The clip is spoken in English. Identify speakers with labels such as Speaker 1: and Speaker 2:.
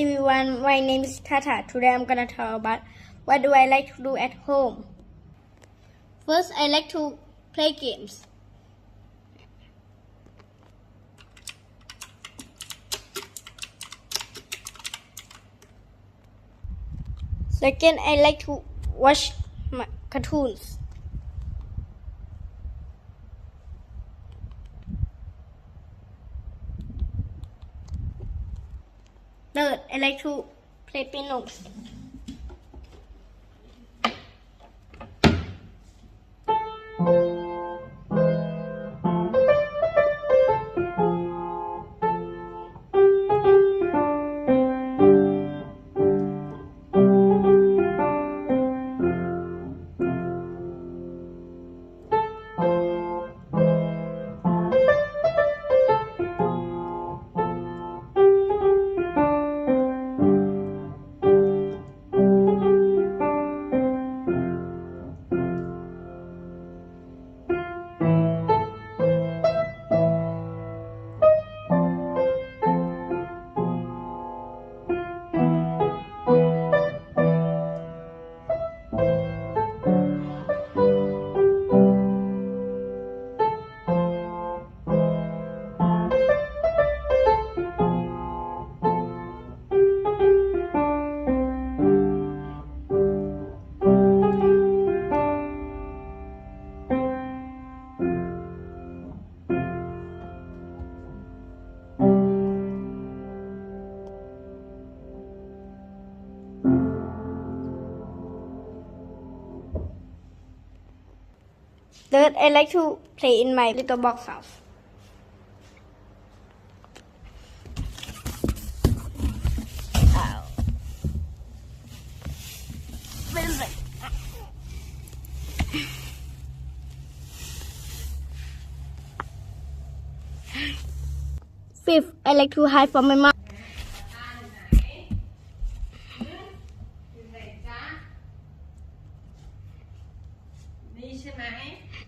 Speaker 1: everyone, my name is Tata. Today I'm gonna talk about what do I like to do at home. First, I like to play games. Second, I like to watch my cartoons. Third, I like to play piano. Third, I like to play in my little box house. Fifth, I like to hide from my mom.
Speaker 2: xe